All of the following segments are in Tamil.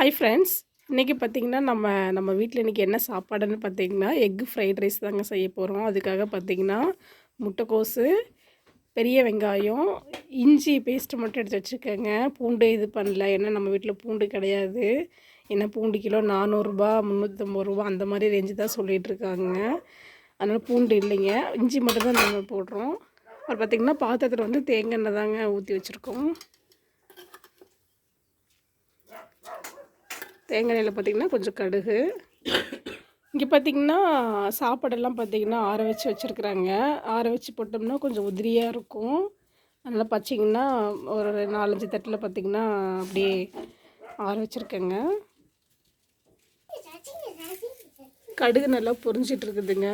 ஹாய் ஃப்ரெண்ட்ஸ் இன்றைக்கி பார்த்திங்கன்னா நம்ம நம்ம வீட்டில் இன்றைக்கி என்ன சாப்பாடுன்னு பார்த்திங்கன்னா எக் ஃப்ரைட் ரைஸ் தாங்க செய்ய போகிறோம் அதுக்காக பார்த்திங்கன்னா முட்டைக்கோஸு பெரிய வெங்காயம் இஞ்சி பேஸ்ட்டு மட்டும் எடுத்து வச்சுக்கோங்க பூண்டு இது பண்ணல. ஏன்னா நம்ம வீட்டில் பூண்டு கிடையாது. ஏன்னா பூண்டு கிலோ நானூறுரூபா முந்நூற்றம்பது ரூபா அந்த மாதிரி ரேஞ்சு தான் சொல்லிகிட்ருக்காங்க அதனால் பூண்டு இல்லைங்க. இஞ்சி மட்டும் தான் நம்ம போடுறோம். அப்புறம் பார்த்திங்கன்னா பாத்திரத்தில் வந்து தேங்காய் எண்ணெய் தாங்க ஊற்றி வச்சுருக்கோம். தேங்காய் எண்ணெயில் பார்த்திங்கன்னா கொஞ்சம் கடுகு. இங்கே பார்த்திங்கன்னா சாப்பாடெல்லாம் பார்த்திங்கன்னா ஆற வச்சு வச்சுருக்குறாங்க. ஆற வச்சு போட்டோம்னா கொஞ்சம் உதிரியாக இருக்கும். அதனால் பச்சிங்கன்னா ஒரு நாலஞ்சு தட்டில் பார்த்திங்கன்னா அப்படியே ஆற வச்சுருக்கேங்க. கடுகு நல்லா பொரிஞ்சிட்ருக்குதுங்க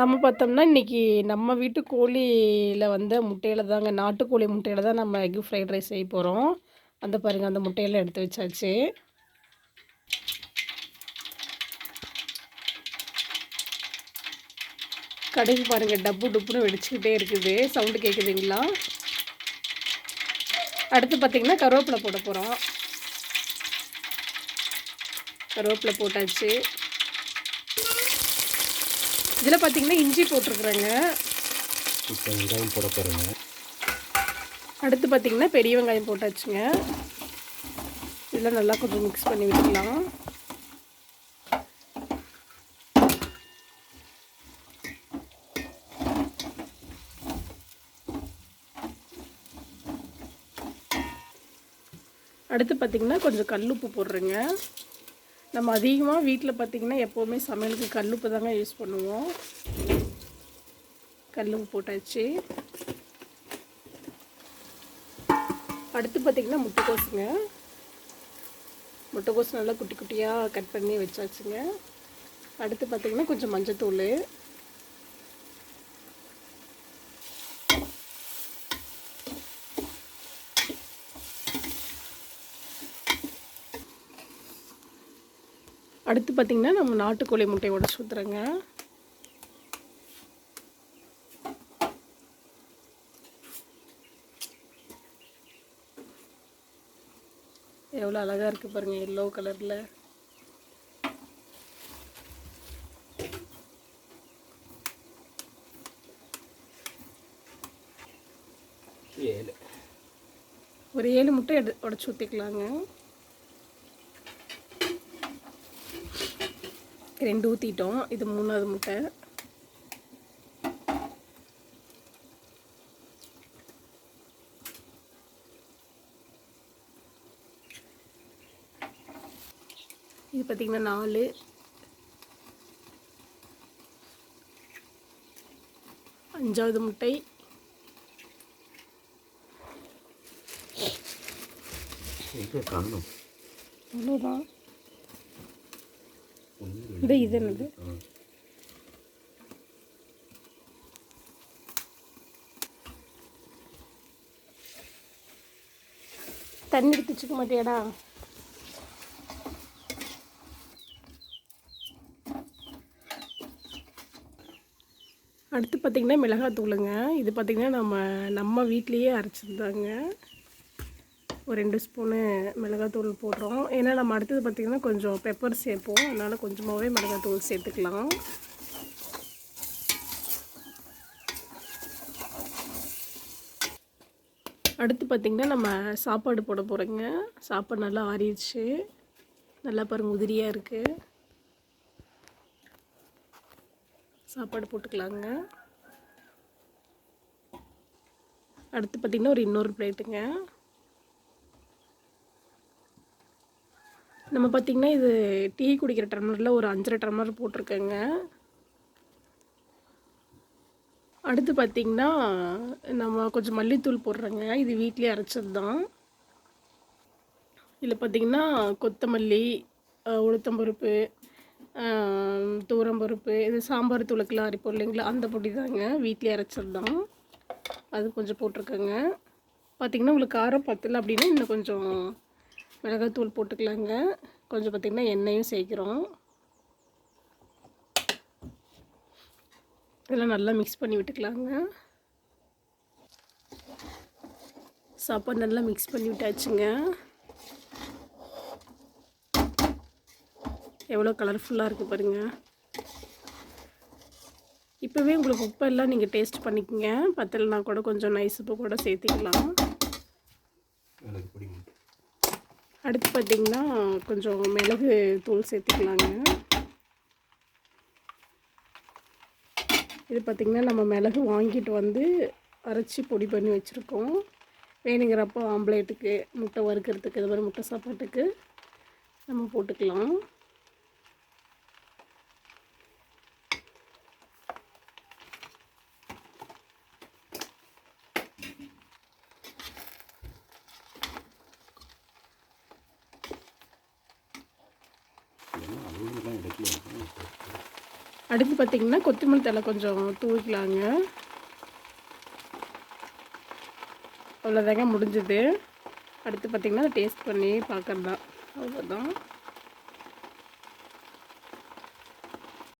நம்ம பார்த்தோம்னா இன்றைக்கி நம்ம வீட்டு கோழியில் வந்து முட்டையில் தாங்க நாட்டுக்கோழி முட்டையில் தான் நம்ம எக் ஃப்ரைட் ரைஸ் செய்ய போகிறோம் அந்த பாருங்கள் அந்த முட்டையெல்லாம் எடுத்து வச்சாச்சு. கடுகு பாருங்கள் டப்பு டப்புன்னு வெடிச்சுக்கிட்டே இருக்குது. சவுண்டு கேட்குதுங்களா அடுத்து பார்த்திங்கன்னா கருவேப்பிலை போட போகிறோம் கருவேப்பிலை போட்டாச்சு. இதில் பார்த்தீங்கன்னா இஞ்சி போட்டிருக்குறேங்க. இப்போ வெங்காயம் போட போகிறேங்க அடுத்து பார்த்தீங்கன்னா பெரிய வெங்காயம் போட்டாச்சுங்க. இதெல்லாம் நல்லா கொஞ்சம் மிக்ஸ் பண்ணி விட்டுக்கலாம். அடுத்து பார்த்திங்கன்னா கொஞ்சம் கல்லுப்பு போடுறேங்க. நம்ம அதிகமாக வீட்டில் பார்த்திங்கன்னா எப்போவுமே சமையலுக்கு கல்லுப்பு தாங்க யூஸ் பண்ணுவோம். கல்லுப்பு போட்டாச்சு. அடுத்து பார்த்திங்கன்னா முட்டைக்கோசுங்க முட்டைக்கோசு நல்லா குட்டி குட்டியாக கட் பண்ணி வச்சாச்சுங்க. அடுத்து பார்த்திங்கன்னா கொஞ்சம் மஞ்சத்தூள். அடுத்து பார்த்திங்கன்னா நம்ம நாட்டுக்கோழி முட்டையை உடச்சி ஊற்றுறேங்க எவ்வளோ அழகாக இருக்குது பாருங்கள் எல்லோ கலரில் ஏழு. ஒரு ஏழு முட்டை எடு உடச்சி ஊற்றிக்கலாங்க ரெண்டு ஊற்றிட்டோம் இது மூணாவது முட்டை. இது பார்த்திங்கன்னா நாலு. அஞ்சாவது முட்டை. அவ்வளோதான் ஒன்று இது என்னது? தண்ணி எடுத்து மாட்டேடா மாட்டியாடா? அடுத்து பார்த்திங்கன்னா மிளகாத்தூளுங்க. இது பார்த்திங்கன்னா நம்ம நம்ம வீட்லேயே அரைச்சிருந்தாங்க. ஒரு ரெண்டு ஸ்பூனு மிளகாத்தூள் போடுறோம். ஏன்னா நம்ம அடுத்தது பார்த்திங்கன்னா கொஞ்சம் பெப்பர் சேர்ப்போம். அதனால் கொஞ்சமாகவே மிளகாத்தூள் சேர்த்துக்கலாம். அடுத்து பார்த்திங்கன்னா நம்ம சாப்பாடு போட போகிறோங்க சாப்பாடு நல்லா ஆறிடுச்சு. நல்லா பாருங்க உதிரியாக இருக்குது சாப்பாடு போட்டுக்கலாங்க. அடுத்து பார்த்திங்கன்னா ஒரு இன்னொரு பிளேட்டுங்க. நம்ம பார்த்திங்கன்னா இது டீ குடிக்கிற டம்ளரில் ஒரு அஞ்சரை டம்ளர் போட்டிருக்கேங்க. அடுத்து பார்த்திங்கன்னா நம்ம கொஞ்சம் மல்லித்தூள் போடுறோங்க. இது வீட்லேயே அரைச்சது தான் இதில் பார்த்திங்கன்னா கொத்தமல்லி உளுத்தம் உளுத்தம்பருப்பு அஹ், தூரம்பருப்பு இது சாம்பார் தூளுக்கெல்லாம் அரைப்போம் இல்லைங்களா? அந்த பொடி தாங்க வீட்லேயே அரைச்சது தான் அது கொஞ்சம் போட்டிருக்கேங்க. பார்த்திங்கன்னா உங்களுக்கு காரம் பத்தல அப்படின்னா இன்னும் கொஞ்சம் மிளகாத்தூள் போட்டுக்கலாங்க. கொஞ்சம் பார்த்திங்கன்னா எண்ணெயும் சேர்க்குறோம். இதெல்லாம் நல்லா மிக்ஸ் பண்ணி விட்டுக்கலாங்க. சாப்பாடு நல்லா மிக்ஸ் பண்ணி விட்டாச்சுங்க. எவ்வளோ கலர்ஃபுல்லாக இருக்குது பாருங்கள் இப்போவே உங்களுக்கு உப்பெல்லாம் நீங்கள் டேஸ்ட் பண்ணிக்கோங்க. பத்தலைனா கூட கொஞ்சம் நைஸ் உப்பு கூட சேர்த்துக்கலாம். எனக்கு பிடிக்கும். அடுத்து பார்த்திங்கன்னா கொஞ்சம் மிளகு தூள் சேர்த்துக்கலாங்க. இது பார்த்திங்கன்னா நம்ம மிளகு வாங்கிட்டு வந்து அரைச்சி பொடி பண்ணி வச்சுருக்கோம். வேணுங்கிறப்போ ஆம்லேட்டுக்கு முட்டை வறுக்கிறதுக்கு இது மாதிரி முட்டை சாப்பாட்டுக்கு நம்ம போட்டுக்கலாம். அடுத்து பார்த்திங்கன்னா கொத்தமல்லி தலை கொஞ்சம் தூவிக்கலாங்க. அவ்வளோதாங்க முடிஞ்சது. அடுத்து பார்த்திங்கன்னா டேஸ்ட் பண்ணி பார்க்குறது. தான் அவ்வளோதான்